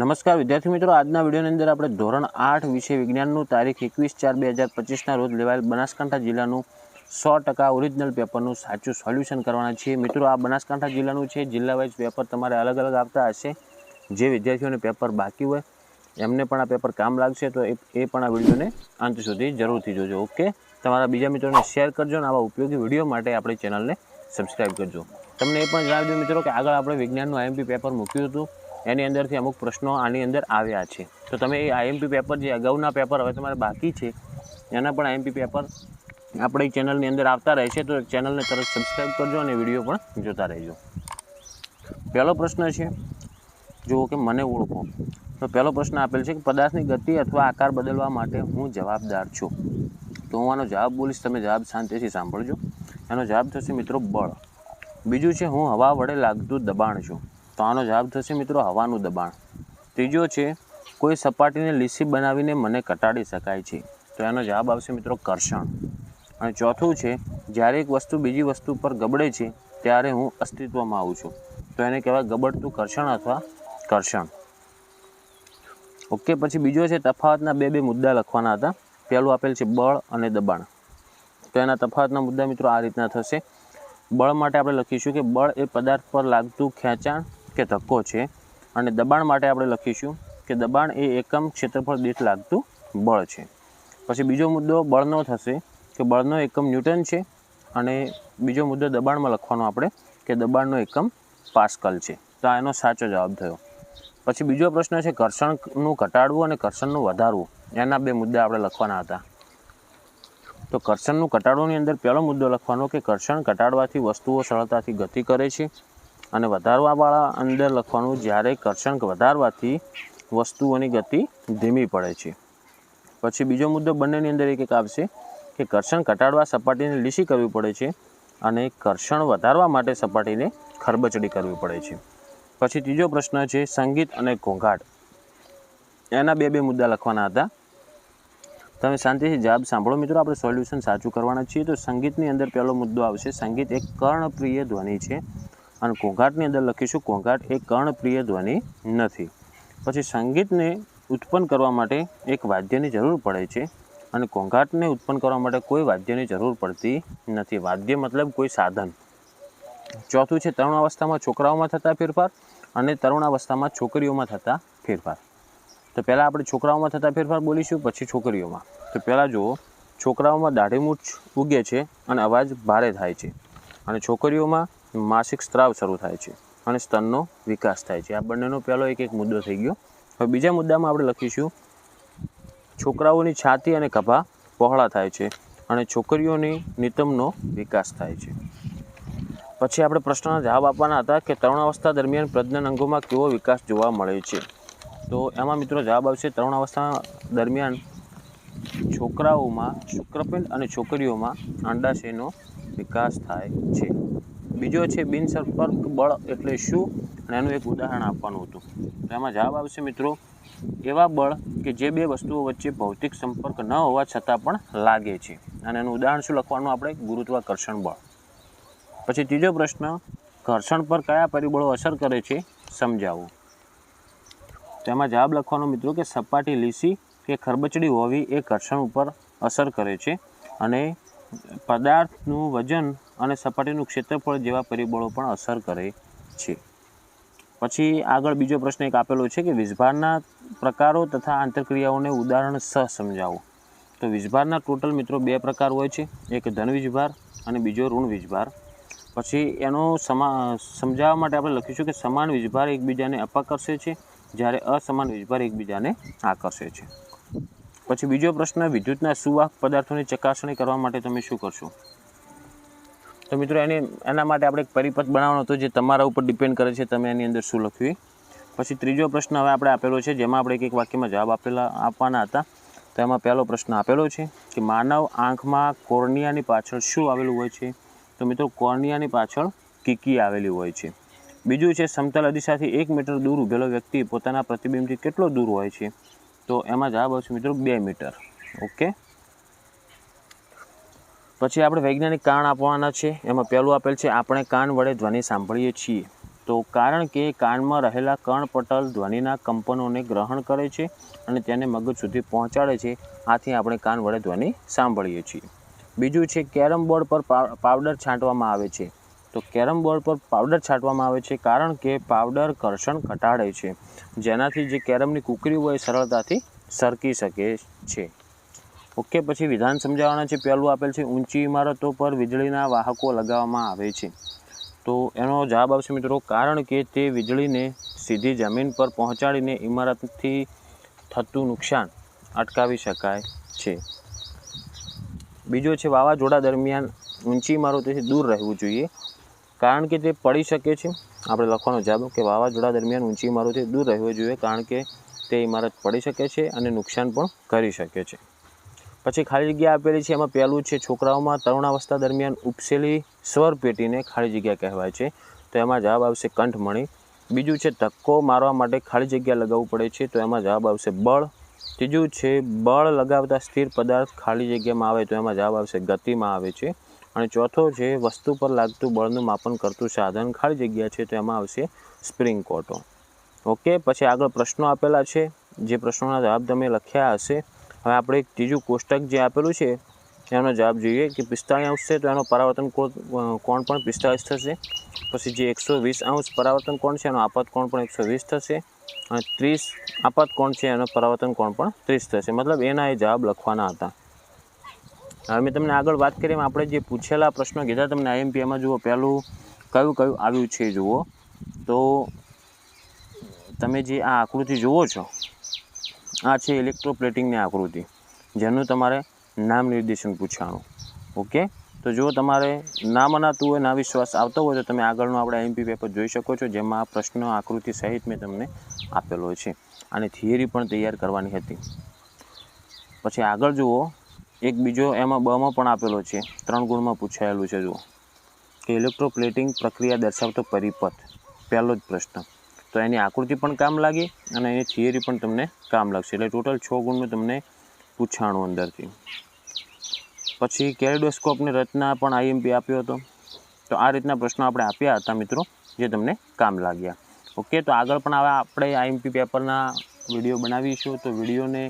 નમસ્કાર, વિદ્યાર્થી મિત્રો. આજના વિડીયોની અંદર આપણે ધોરણ આઠ વિષય વિજ્ઞાનનું તારીખ એકવીસ ચાર બે હજાર પચીસના રોજ લેવાયેલ બનાસકાંઠા જિલ્લાનું સો ટકા ઓરિજિનલ પેપરનું સાચું સોલ્યુશન કરવાના છીએ. મિત્રો, આ બનાસકાંઠા જિલ્લાનું છે. જિલ્લા વાઇઝ પેપર તમારે અલગ અલગ આવતા હશે. જે વિદ્યાર્થીઓને પેપર બાકી હોય, એમને પણ આ પેપર કામ લાગશે, તો એ એ પણ આ વિડીયોને અંત સુધી જરૂરથી જોજો. ઓકે? તમારા બીજા મિત્રોને શેર કરજો અને આવા ઉપયોગી વીડિયો માટે આપણી ચેનલને સબસ્ક્રાઈબ કરજો. તમને એ પણ જણાવી દઉં મિત્રો કે આગળ આપણે વિજ્ઞાનનું આઈએમપી પેપર મૂક્યું હતું. એની અંદરથી અમુક પ્રશ્નો આની અંદર આવ્યા છે. તો તમે એ આઈએમપી પેપર જે અગાઉના પેપર હવે તમારે બાકી છે, એના પણ આઈએમપી પેપર આપણી ચેનલની અંદર આવતા રહેશે, તો ચેનલને તરત સબસ્ક્રાઈબ કરજો અને વીડિયો પણ જોતા રહેજો. પહેલો પ્રશ્ન છે, જુઓ કે મને ઓળખો. તો પહેલો પ્રશ્ન આપેલ છે કે પદાર્થની ગતિ અથવા આકાર બદલવા માટે હું જવાબદાર છું. તો હું આનો જવાબ બોલીશ, તમે જવાબ શાંતિથી સાંભળજો. એનો જવાબ થશે મિત્રો બળ. બીજું છે, હું હવા વડે લાગતું દબાણ છું. તો આનો જવાબ થશે મિત્રો હવાનું દબાણ. ત્રીજો છે, કોઈ સપાટીને લીસી બનાવીને મને ઘટાડી શકાય છે. તો એનો જવાબ આવશે મિત્રો કર્ષણ. અને ચોથું છે, જ્યારે એક વસ્તુ બીજી વસ્તુ પર ગબડે છે, ત્યારે હું અસ્તિત્વમાં આવું છું. તો એને કહેવાય ગબડતું કર્ષણ અથવા કર્ષણ. ઓકે, પછી બીજો છે, તફાવતના બે બે મુદ્દા લખવાના હતા. પહેલું આપેલ છે બળ અને દબાણ. તો એના તફાવતના મુદ્દા મિત્રો આ રીતના થશે. બળ માટે આપણે લખીશું કે બળ એ પદાર્થ પર લાગતું ખેંચાણ કે ધક્કો છે. અને દબાણ માટે આપણે લખીશું કે દબાણ એ એકમ ક્ષેત્રફળ દીઠ લાગતું બળ છે. પછી બીજો મુદ્દો બળનો થશે કે બળનો એકમ ન્યૂટન છે. અને બીજો મુદ્દો દબાણમાં લખવાનો આપણે કે દબાણનો એકમ પાસ્કલ છે. તો આ એનો સાચો જવાબ થયો. પછી બીજો પ્રશ્ન છે ઘર્ષણનું ઘટાડવું અને ઘર્ષણનું વધારવું. એના બે મુદ્દા આપણે લખવાના હતા. તો ઘર્ષણનું ઘટાડવાની અંદર પહેલો મુદ્દો લખવાનો કે ઘર્ષણ ઘટાડવાથી વસ્તુઓ સરળતાથી ગતિ કરે છે. અને વધારવાવાળા અંદર લખવાનું જ્યારે ઘર્ષણ વધારવાથી વસ્તુઓની ગતિ ધીમી પડે છે. પછી બીજો મુદ્દો બંનેની અંદર એક એક આવશે કે ઘર્ષણ ઘટાડવા સપાટીને લીસી કરવી પડે છે અને ઘર્ષણ વધારવા માટે સપાટીને ખરબચડી કરવી પડે છે. પછી ત્રીજો પ્રશ્ન છે સંગીત અને ઘોંઘાટ. એના બે બે મુદ્દા લખવાના હતા. તમે શાંતિથી જવાબ સાંભળો. મિત્રો, આપણે સોલ્યુશન સાચું કરવાના છીએ. તો સંગીતની અંદર પહેલો મુદ્દો આવશે. સંગીત એક કર્ણપ્રિય ધ્વનિ છે. અને ઘોંઘાટની અંદર લખીશું, ઘોંઘાટ એ કર્ણપ્રિય ધ્વનિ નથી. પછી સંગીતને ઉત્પન્ન કરવા માટે એક વાદ્યની જરૂર પડે છે અને ઘોંઘાટને ઉત્પન્ન કરવા માટે કોઈ વાદ્યની જરૂર પડતી નથી. વાદ્ય મતલબ કોઈ સાધન. ચોથું છે તરુણ અવસ્થામાં છોકરાઓમાં થતા ફેરફાર અને તરુણ અવસ્થામાં છોકરીઓમાં થતા ફેરફાર. તો પહેલાં આપણે છોકરાઓમાં થતા ફેરફાર બોલીશું, પછી છોકરીઓમાં. તો પહેલાં જુઓ, છોકરાઓમાં દાઢી મૂછ ઉગે છે અને અવાજ ભારે થાય છે. અને છોકરીઓમાં માસિક સ્ત્રાવ શરૂ થાય છે અને સ્તનનો વિકાસ થાય છે. આ બંનેનો પહેલો એક એક મુદ્દો થઈ ગયો. હવે બીજા મુદ્દામાં આપણે લખીશું. છોકરાઓની છાતી અને કભા પહોળા થાય છે અને છોકરીઓની નિતમનો વિકાસ થાય છે. પછી આપણે પ્રશ્નના જવાબ આપવાના હતા કે તરુણાવસ્થા દરમિયાન પ્રજ્ઞાન અંગોમાં કેવો વિકાસ જોવા મળે છે? તો એમાં મિત્રો જવાબ આવશે તરુણાવસ્થા દરમિયાન છોકરાઓમાં શુક્રપિંડ અને છોકરીઓમાં અંડાશયનો વિકાસ થાય છે. બીજો છે બિનસંપર્ક બળ એટલે શું? અને એનું એક ઉદાહરણ આપવાનું હતું. તો એમાં જવાબ આવશે મિત્રો, એવા બળ કે જે બે વસ્તુઓ વચ્ચે ભૌતિક સંપર્ક ન હોવા છતાં પણ લાગે છે. અને એનું ઉદાહરણ શું લખવાનું આપણે? ગુરુત્વાકર્ષણ બળ. પછી ત્રીજો પ્રશ્ન, ઘર્ષણ પર કયા પરિબળો અસર કરે છે? સમજાવો. તેમાં જવાબ લખવાનો મિત્રો કે સપાટી લીસી કે ખરબચડી હોવી એ ઘર્ષણ ઉપર અસર કરે છે. અને પદાર્થનું વજન અને સપાટીનું ક્ષેત્રફળ જેવા પરિબળો પણ અસર કરે છે. પછી આગળ બીજો પ્રશ્ન એક આપેલો છે કે વીજભારના પ્રકારો તથા આંતરક્રિયાઓને ઉદાહરણ સહ સમજાવો. તો વીજભારના ટોટલ મિત્રો બે પ્રકાર હોય છે, એક ધન વીજભાર અને બીજો ઋણ વીજભાર પછી એનો સમા, સમજાવવા માટે આપણે લખીશું કે સમાન વીજભાર એકબીજાને અપાકર્ષે છે, જ્યારે અસમાન વીજભાર એકબીજાને આકર્ષે છે. પછી બીજો પ્રશ્ન, વિદ્યુતના સુવાહક પદાર્થોની ચકાસણી કરવા માટે તમે શું કરશો? તો મિત્રો, એની એના માટે આપણે એક પરિપથ બનાવવાનો હતો જે તમારા ઉપર ડિપેન્ડ કરે છે તમે એની અંદર શું લખ્યું પછી ત્રીજો પ્રશ્ન હવે આપણે આપેલો છે, જેમાં આપણે એક એક વાક્યમાં જવાબ આપેલા આપવાના હતા. તો એમાં પહેલો પ્રશ્ન આપેલો છે કે માનવ આંખમાં કોર્નિયાની પાછળ શું આવેલું હોય છે? તો મિત્રો, કોર્નિયાની પાછળ કીકી આવેલી હોય છે. બીજું છે, સમતલ અદિશાથી એક મીટર દૂર ઊભેલો વ્યક્તિ પોતાના પ્રતિબિંબથી કેટલો દૂર હોય છે? તો એમાં જવાબ આવશે મિત્રો, બે મીટર. ઓકે? પછી આપણે વૈજ્ઞાનિક કારણ આપવાના છે. એમાં પહેલું આપેલ છે, આપણે કાન વડે ધ્વનિ સાંભળીએ છીએ. તો કારણ કે કાનમાં રહેલા કર્ણપટલ ધ્વનિના કંપનોને ગ્રહણ કરે છે અને તેને મગજ સુધી પહોંચાડે છે, આથી આપણે કાન વડે ધ્વનિ સાંભળીએ છીએ. બીજું છે, કેરમ બોર્ડ પર પાવ- પાવડર છાંટવામાં આવે છે. તો કેરમ બોર્ડ પર પાવડર છાંટવામાં આવે છે કારણ કે પાવડર ઘર્ષણ ઘટાડે છે. જેનાથી જે કેરમની કુકરી હોય સરળતાથી સરકી શકે છે. ઓકે, પછી વિધાન સમજાવવાના છે. પહેલું આપેલ છે, ઊંચી ઇમારતો પર વીજળીના વાહકો લગાવવામાં આવે છે. તો એનો જવાબ આવશે મિત્રો, કારણ કે તે વીજળીને સીધી જમીન પર પહોંચાડીને ઇમારતથી થતું નુકસાન અટકાવી શકાય છે. બીજો છે, વાવાઝોડા દરમિયાન ઊંચી ઇમારતોથી દૂર રહેવું જોઈએ, કારણ કે તે પડી શકે છે. આપણે લખવાનો જવાબ, કે વાવાઝોડા દરમિયાન ઊંચી ઇમારતોથી દૂર રહેવું જોઈએ, કારણ કે તે ઇમારત પડી શકે છે અને નુકસાન પણ કરી શકે છે. પછી ખાલી જગ્યા આપેલી છે, એમાં પહેલું છે છોકરાઓમાં તરુણાવસ્થા દરમિયાન ઉપસેલી સ્વર પેટીને ખાલી જગ્યા કહેવાય છે. તો એમાં જવાબ આવશે કંઠમણી બીજું છે ધક્કો મારવા માટે ખાલી જગ્યા લગાવવું પડે છે, તો એમાં જવાબ આવશે બળ. ત્રીજું છે બળ લગાવતા સ્થિર પદાર્થ ખાલી જગ્યામાં આવે તો એમાં જવાબ આવશે ગતિમાં આવે છે. અને ચોથો છે વસ્તુ પર લાગતું બળનું માપન કરતું સાધન ખાલી જગ્યા છે, તો એમાં આવશે સ્પ્રિંગ કોટો. ઓકે, પછી આગળ પ્રશ્નો આપેલા છે. જે પ્રશ્નોના જવાબ તમે લખ્યા હશે. હવે આપણે એક ત્રીજું કોષ્ટક જે આપેલું છે એનો જવાબ જોઈએ કે પિસ્તાળીસ અંશ છે તો એનો પરાવર્તન કોણ પણ પિસ્તાળીસ થશે. પછી જે એકસો વીસ અંશ પરાવર્તન કોણ છે એનો આપાત કોણ પણ એકસો વીસ થશે અને ત્રીસ આપાત કોણ છે એનો પરાવર્તન કોણ પણ ત્રીસ થશે. મતલબ એના એ જવાબ લખવાના હતા. હવે મેં તમને આગળ વાત કરી, એમ આપણે જે પૂછેલા પ્રશ્નો કીધા તમને આઈએમપીએમાં જુઓ, પહેલું કયું કયું આવ્યું છે જુઓ. તો તમે જે આ આકૃતિ જુઓ છો આ છે ઇલેક્ટ્રોપ્લેટિંગની આકૃતિ, જેનું તમારે નામ નિર્દેશન પૂછવાનું. ઓકે? તો જો તમારે ના મનાતું હોય, ના વિશ્વાસ આવતો હોય, તો તમે આગળનું આપણે આઈએમપી પેપર જોઈ શકો છો, જેમાં આ પ્રશ્ન આકૃતિ સહિત મેં તમને આપેલો છે. અને થિયરી પણ તૈયાર કરવાની હતી. પછી આગળ જુઓ, એક બીજો એમાં બમાં પણ આપેલો છે. ત્રણ ગુણમાં પૂછાયેલું છે, જુઓ. કે ઇલેક્ટ્રોપ્લેટિંગ પ્રક્રિયા દર્શાવતો પરિપથ, પહેલો જ પ્રશ્ન. તો એની આકૃતિ પણ કામ લાગી અને એની થિયરી પણ તમને કામ લાગશે. એટલે ટોટલ છ ગુણનું તમને પૂછાણું અંદરથી. પછી કેરેડોસ્કોપની રચના પણ આઈએમપી આપ્યો હતો. તો આ રીતના પ્રશ્નો આપણે આપ્યા હતા મિત્રો, જે તમને કામ લાગ્યા. ઓકે, તો આગળ પણ આવા આપણે આઈએમપી પેપરના વીડિયો બનાવીશું. તો વિડીયોને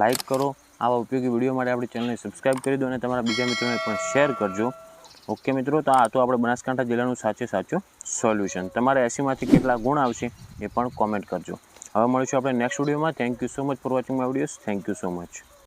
લાઈક કરો. આવા ઉપયોગી વીડિયો માટે આપણી ચેનલને સબસ્ક્રાઈબ કરી દો અને તમારા બીજા મિત્રોને પણ શેર કરજો. ઓકે મિત્રો, તો આ તો આપણે બનાસકાંઠા જિલ્લાનું સાચે સાચું સોલ્યુશન. તમારે એસીમાંથી કેટલા ગુણ આવશે એ પણ કોમેન્ટ કરજો. હવે મળીશું આપણે નેક્સ્ટ વિડીયોમાં. Thank you so much for watching my videos thank you so much